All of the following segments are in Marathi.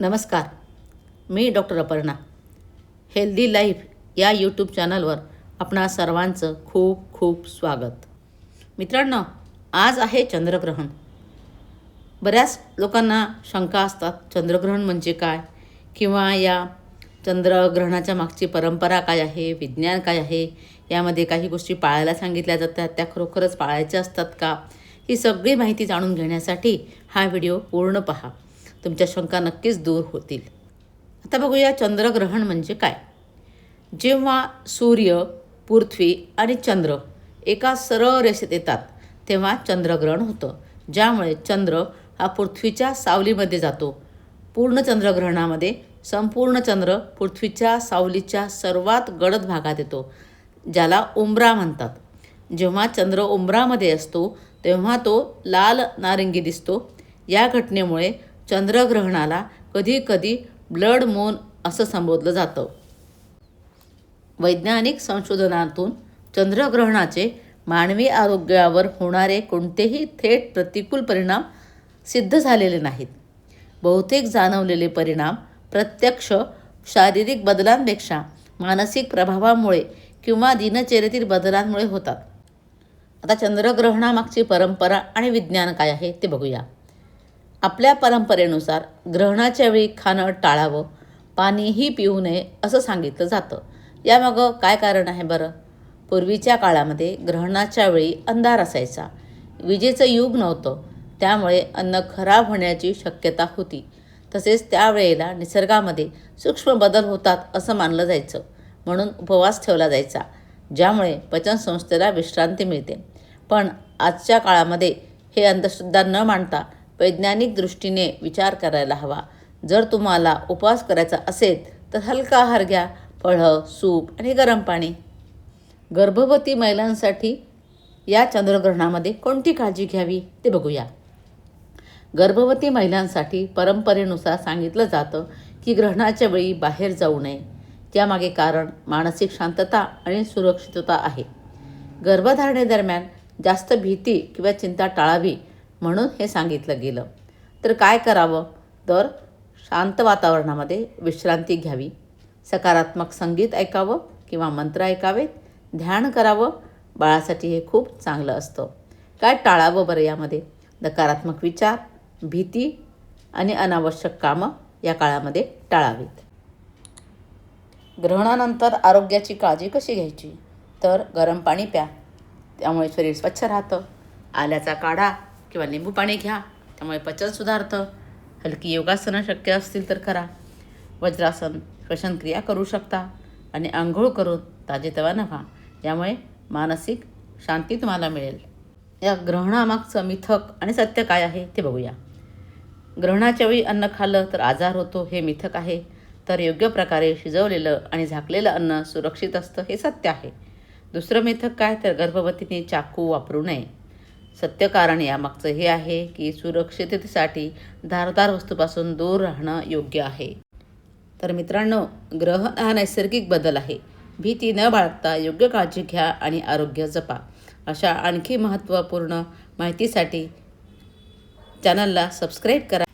नमस्कार मी डॉक्टर अपर्णा. हेल्दी लाईफ या यूट्यूब चॅनलवर आपणा सर्वांचं खूप खूप स्वागत. मित्रांनो आज आहे चंद्रग्रहण. बऱ्याच लोकांना शंका असतात चंद्रग्रहण म्हणजे काय? किंवा या चंद्रग्रहणाच्या मागची परंपरा काय आहे विज्ञान काय आहे? यामध्ये काही गोष्टी पाळायला सांगितल्या जातात त्या खरोखरच पाळायच्या असतात का? ही सगळी माहिती जाणून घेण्यासाठी हा व्हिडिओ पूर्ण पहा. तुमच्या शंका नक्कीच दूर होतील. आता बघूया चंद्रग्रहण म्हणजे काय? जेव्हा सूर्य पृथ्वी आणि चंद्र एका सरळ रेषेत येतात तेव्हा चंद्रग्रहण होतं. ज्यामुळे चंद्र हा पृथ्वीच्या सावलीमध्ये जातो. पूर्ण चंद्रग्रहणामध्ये संपूर्ण चंद्र पृथ्वीच्या सावलीच्या सर्वात गडद भागात येतो ज्याला उंबरा म्हणतात. जेव्हा चंद्र उंबरामध्ये असतो तेव्हा तो लाल नारिंगी दिसतो. या घटनेमुळे चंद्रग्रहणाला कधीकधी ब्लड मून असं संबोधलं जातं. वैज्ञानिक संशोधनातून चंद्रग्रहणाचे मानवी आरोग्यावर होणारे कोणतेही थेट प्रतिकूल परिणाम सिद्ध झालेले नाहीत. बहुतेक जाणवलेले परिणाम प्रत्यक्ष शारीरिक बदलांपेक्षा मानसिक प्रभावामुळे किंवा दिनचर्येतील बदलांमुळे होतात. आता चंद्रग्रहणामागची परंपरा आणि विज्ञान काय आहे ते बघूया. आपल्या परंपरेनुसार ग्रहणाच्या वेळी खाणं टाळावं पाणीही पिऊ नये असं सांगितलं जातं. यामागं काय कारण आहे बरं? पूर्वीच्या काळामध्ये ग्रहणाच्या वेळी अंधार असायचा. विजेचं युग नव्हतं. त्यामुळे अन्न खराब होण्याची शक्यता होती. तसेच त्यावेळेला निसर्गामध्ये सूक्ष्म बदल होतात असं मानलं जायचं. म्हणून उपवास ठेवला जायचा ज्यामुळे पचनसंस्थेला विश्रांती मिळते. पण आजच्या काळामध्ये हे अंधश्रद्धा न मांडता वैज्ञानिक दृष्टीने विचार करायला हवा. जर तुम्हाला उपवास करायचा असेल तर हलका आहार घ्या. फळं सूप आणि गरम पाणी. गर्भवती महिलांसाठी या चंद्रग्रहणामध्ये कोणती काळजी घ्यावी ते बघूया. गर्भवती महिलांसाठी परंपरेनुसार सांगितलं जातं की ग्रहणाच्या वेळी बाहेर जाऊ नये. त्यामागे कारण मानसिक शांतता आणि सुरक्षितता आहे. गर्भधारणेदरम्यान जास्त भीती किंवा चिंता टाळावी म्हणून हे सांगितलं गेलं. तर काय करावं? तर शांत वातावरणामध्ये विश्रांती घ्यावी. सकारात्मक संगीत ऐकावं किंवा मंत्र ऐकावेत. ध्यान करावं. बाळासाठी हे खूप चांगलं असतं. काय टाळावं बरं यामध्ये? नकारात्मक विचार भीती आणि अनावश्यक कामं या काळामध्ये टाळावीत. ग्रहणानंतर आरोग्याची काळजी कशी घ्यायची? तर गरम पाणी प्या. त्यामुळे शरीर स्वच्छ राहतं. आल्याचा काढा. किंवा लिंबू पाणी घ्या. त्यामुळे पचन सुधारतं. हलकी योगासनं शक्य असतील तर करा. वज्रासन श्वसनक्रिया करू शकता. आणि आंघोळ करून ताजेतवानं व्हा. यामुळे मानसिक शांती तुम्हाला मिळेल. या ग्रहणामागचं मिथक आणि सत्य काय आहे ते बघूया. ग्रहणाच्या वेळी अन्न खाल्लं तर आजार होतो हे मिथक आहे. तर योग्य प्रकारे शिजवलेलं आणि झाकलेलं अन्न सुरक्षित असतं हे सत्य आहे. दुसरं मिथक काय तर गर्भवतीने चाकू वापरू नये. सत्य कारण यामागचं हे आहे की सुरक्षिततेसाठी धारदार वस्तूपासून दूर राहणं योग्य आहे. तर मित्रांनो ग्रह हा नैसर्गिक बदल आहे. भीती न बाळगता योग्य काळजी घ्या आणि आरोग्य जपा. अशा आणखी महत्त्वपूर्ण माहितीसाठी चॅनलला सबस्क्राईब करा.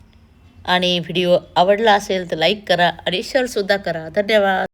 आणि व्हिडिओ आवडला असेल तर लाईक करा आणि शेअरसुद्धा करा. धन्यवाद.